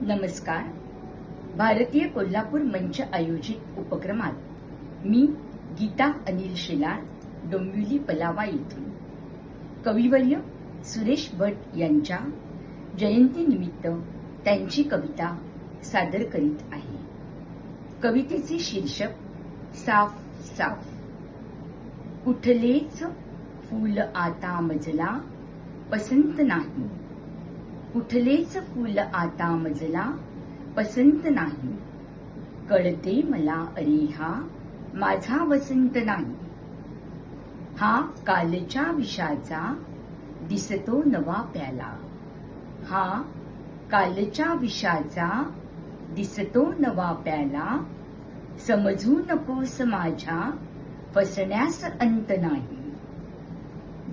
नमस्कार. भारतीय कोल्हापूर मंच आयोजित उपक्रमात मी गीता अनिल शेलार डोंबिवली पलावा येथून. कविवर्य सुरेश भट यांच्या जयंतीनिमित्त त्यांची कविता सादर करीत आहे. कवितेचे शीर्षक साफ साफ. कुठलेच फूल आता मजला पसंत नाही. कुठलेच फुल आता मजला पसंत नाही. कळते मला अरे हा माझा वसंत नाही. हा कालच्या विषाचा दिसतो नवा प्याला. हा कालच्या विषाचा दिसतो नवा प्याला. समजू नकोस माझ्या फसण्यास अंत नाही.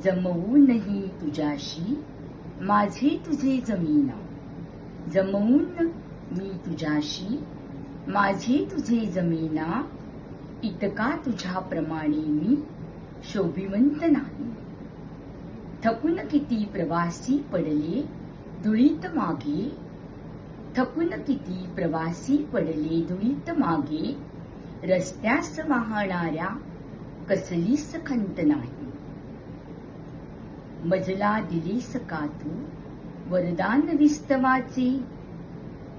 जमवूनही तुझ्याशी माझे तुझे जमीना. जमवून मी तुझ्याशी. माझे तुझे जमीना. इतका तुझ्याप्रमाणे मी शोभिवंत नाही. थकून किती प्रवासी पडले धुळीत मागे. थकून किती प्रवासी पडले धुळीत मागे. रस्त्यास वाहणाऱ्या कसलीस खंत नाही. मजला दिलीस का तू? वरदान विस्तवाचे.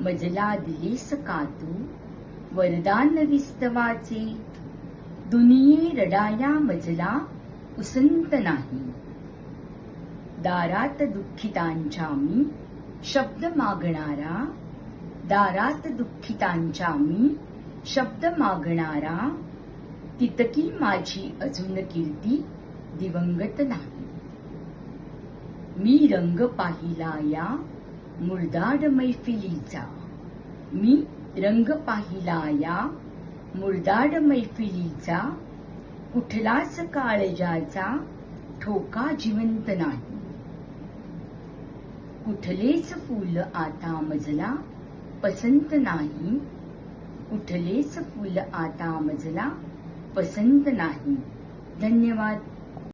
मजला दिलीस का तू? वरदान विस्तवाचे. दुनिये रडाया मजला उसंत नाही. दारात दुःखितांच्या मी शब्द मागणारा. दारात दुःखितांच्या मी शब्द मागणारा. तितकी माझी अजून कीर्ती दिवंगत नाही. मी रंग पाहिला या मुर्दाड मैफिलीचा. मी रंग पाहिला या मुर्दाड मैफिलीचा. कुठलाच काळजाचा ठोका जिवंत नाही. कुठलेच फूल आता मजला पसंत नाही. कुठलेच फूल आता मजला पसंत नाही. धन्यवाद.